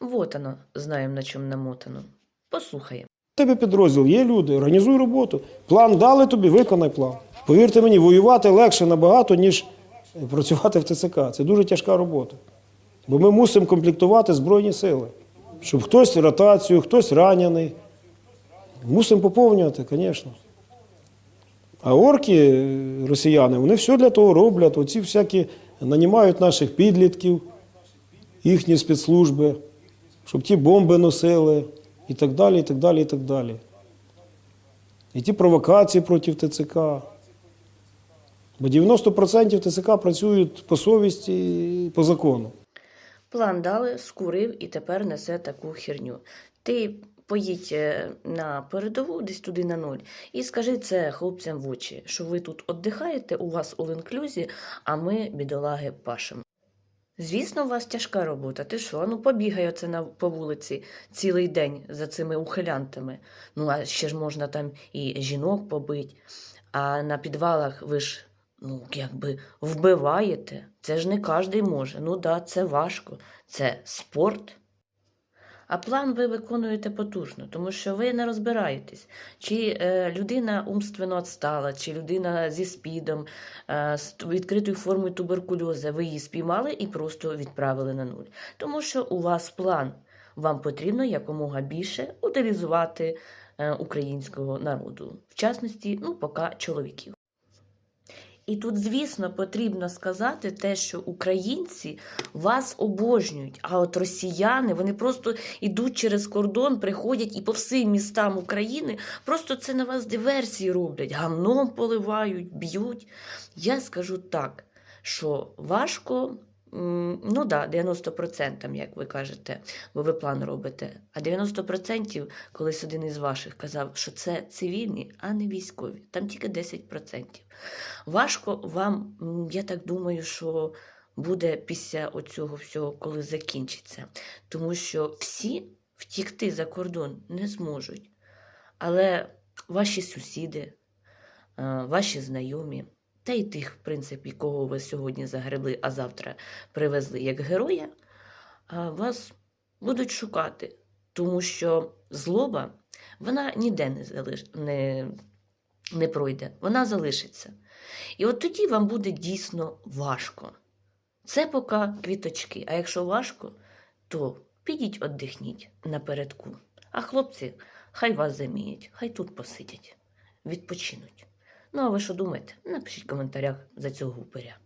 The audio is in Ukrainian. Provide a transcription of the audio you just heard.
Вот оно, знаємо, на чому намотано. Послухаємо. Тебе підрозділ, є люди, організуй роботу. План дали тобі, виконай план. Повірте мені, воювати легше набагато, ніж працювати в ТЦК. Це дуже тяжка робота. Бо ми мусимо комплектувати Збройні сили. Щоб хтось ротацію, хтось ранений. Мусимо поповнювати, звісно. А орки, е, росіяни, вони все для того роблять. Оці всякі нанімають наших підлітків, їхні спецслужби, щоб ті бомби носили і так далі, і так далі, і так далі. І ті провокації проти ТЦК. Бо 90% ТЦК працюють по совісті по закону. План дали, скурив і тепер несе таку херню. Ти поїдь е, на передову, десь туди на ноль, і скажи це хлопцям в очі, що ви тут віддихаєте, у вас all-inclusive, а ми, бідолаги, пашемо. Звісно, у вас тяжка робота. Ти що? Ну побігай оце на, по вулиці цілий день за цими ухилянтами. Ну, а ще ж можна там і жінок побити. А на підвалах ви ж, ну, якби вбиваєте. Це ж не кожен може. Ну да, це важко. Це спорт. А план ви виконуєте потужно, тому що ви не розбираєтесь, чи е, людина умственно відстала, чи людина зі спідом, е, з відкритою формою туберкульозу, ви її спіймали і просто відправили на нуль. Тому що у вас план. Вам потрібно якомога більше утилізувати е, українського народу, в частності, ну, поки чоловіків. І тут, звісно, потрібно сказати те, що українці вас обожнюють, а от росіяни вони просто йдуть через кордон, приходять і по всім містам України просто це на вас диверсії роблять, гамном поливають, б'ють. Я скажу так, що важко. Ну да, 90%, як ви кажете, бо ви план робите. А 90% колись один із ваших казав, що це цивільні, а не військові. Там тільки 10%. Важко вам, я так думаю, що буде після оцього всього, коли закінчиться. Тому що всі втікти за кордон не зможуть. Але ваші сусіди, е, ваші знайомі, та й тих, в принципі, кого ви сьогодні загребли, а завтра привезли як героя, вас будуть шукати. Тому що злоба, вона ніде не, залиш... не, не пройде, вона залишиться. І от тоді вам буде дійсно важко. Це поки квіточки. А якщо важко, то підіть віддихніть напередку. А хлопці, хай вас заміють, хай тут посидять, відпочинуть. Ну а ви що думаєте? Напишіть в коментарях за цього упиря.